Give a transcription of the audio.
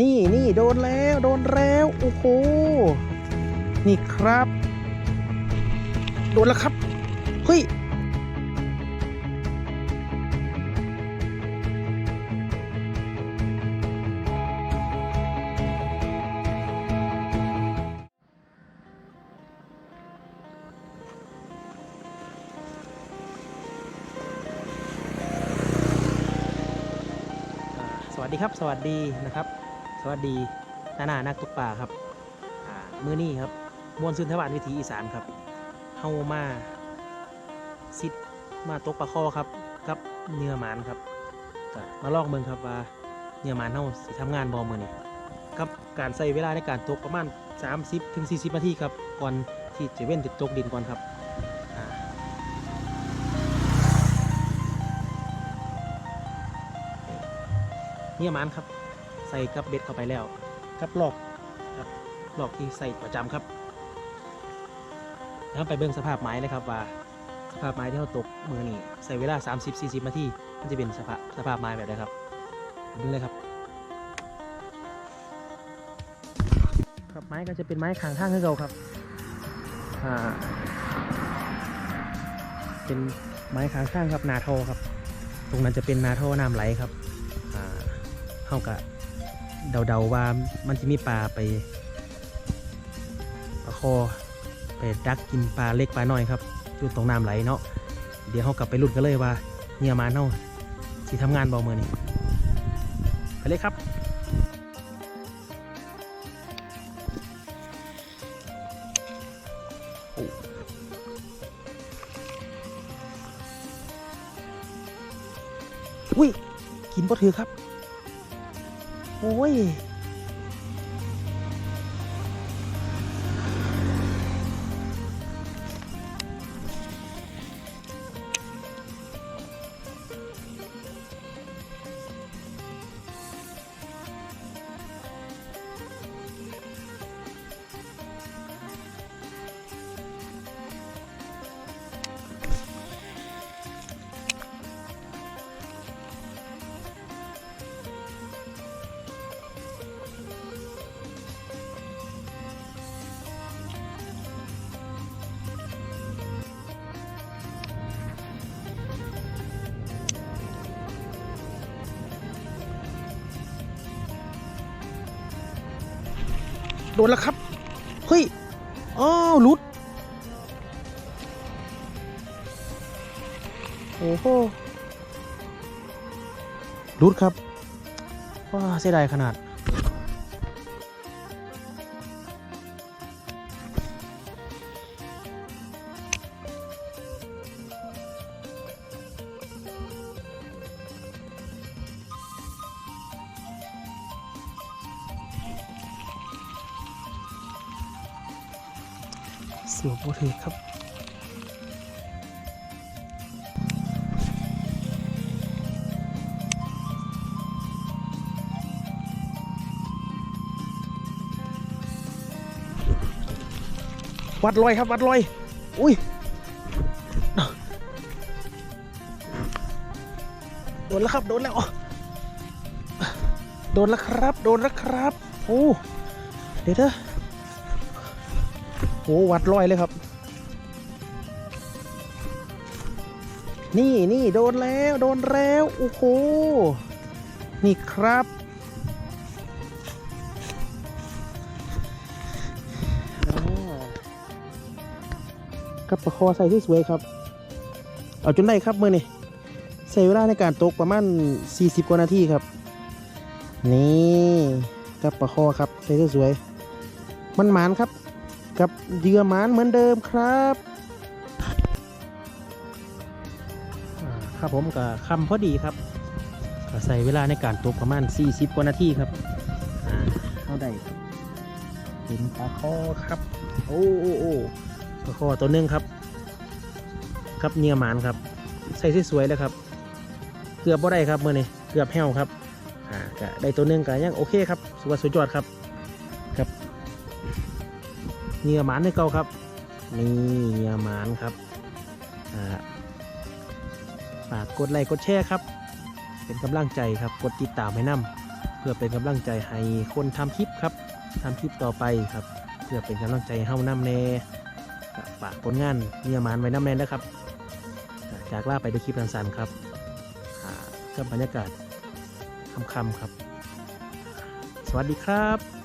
นี่นี่โดนแล้วโดนแล้ว โอ้โห นี่ครับ โดนแล้วครับ เฮ้ย สวัสดีครับ สวัสดีนะครับ สวัสดีนานานักตกปลาครับอ่ามื้อนี้ครับมวลซึนทวานวิถีอีสานครับเฮามาซิดมาตกปลาคอครับ กับเนื้อหมานครับก็มาลองเบิ่งครับว่าเนื้อหมานเฮาสิทำงานบ่มื้อนี้กับการใช้เวลาในการตกประมาณ 30ถึง40นาทีครับก่อนที่จะเว้นติดตกดินก่อนครับอ่าเนื้อหมานครับ ใส่กับเบ็ดเข้าไปแล้วกับหลอกครับหลอกที่ใส่ประจำครับแล้วไปเบิ่งสภาพไม้เลยครับว่า สภาพไม้ที่เราตกมือนี่ใส่เวลา 30-40นาทีมันจะเป็นสภาพสภาพไม้แบบไหนครับไปดูเลยครับครับไม้ก็จะเป็นไม้ขางข้างให้เราครับอ่าเป็นไม้ขางข้างครับนาโทครับ ตรงนั้นจะเป็นนาโทน้ำไหลครับอ่าเข้ากะ เดาๆว่ามันจะมีปลาไปปลาคอไปดักกินปลาเล็กปลาน้อยครับอยู่ตรงน้ำไหลเนาะเดี๋ยวเขากลับไปลุ้นกันเลยว่าเนี่ยมาเน่าสิทำงานบอมือนี่ไปเลยครับอุ้ยกินบ่ถือครับ โอ้ โดนแล้วครับ เฮ้ยอ้าวลุด โอ้โหหลุดครับว้าเสียดายขนาด สือโบถือครับวัดลอยครับวัดลอย อุ้ยโดนแล้วครับโดนแล้วโดนแล้วครับ โดนแล้วครับโอ้เดี๋ยวเถอะ โอ้วัดร้อยเลยครับ นี่นี่โดนแล้วโดนแล้วโอ้โหนี่ครับ กับประคอใส่ที่สวยครับ เอาจนได้ครับมือนี่ใส่เวลาในการตกประมาณ 40 กว่านาทีครับ นี่กับประคอครับใส่ที่สวย มันหมานครับ กับเหยื่อหมานเหมือนเดิมครับอ่าครับผมกับคำพอดีครับก็ใส่เวลาในการตกประมาณ 40 กว่านาทีครับอ่าเข้าได้ครับเป็นปลาคอครับ โอ้โอ้โอ้ปลาคอตัวหนึงครับ ครับเนียหมานครับ ใส่สวยๆเลยครับ เกือบบ่ได้ครับเมื่อนี้เกือบแห้วครับอ่าก็ได้ตัวหนึงก็ยังโอเคครับสุดว่าสุดยอดครับ เงื่อหมานในเก่าครับ นี่เงื่อหมานครับอ่าฝากกดไลค์กดแชร์ครับ เป็นกำลังใจครับกดติดตามให้นำเพื่อเป็นกำลังใจให้คนทำคลิปครับทำคลิปต่อไปครับ เพื่อเป็นกำลังใจให้านํแน่ฝากผลงานเมียหมานไว้น้ำแน่นะครับ จากล่าไปด้วยคลิปสั้นๆครับกับบรรยากาศค่ำๆครับ สวัสดีครับ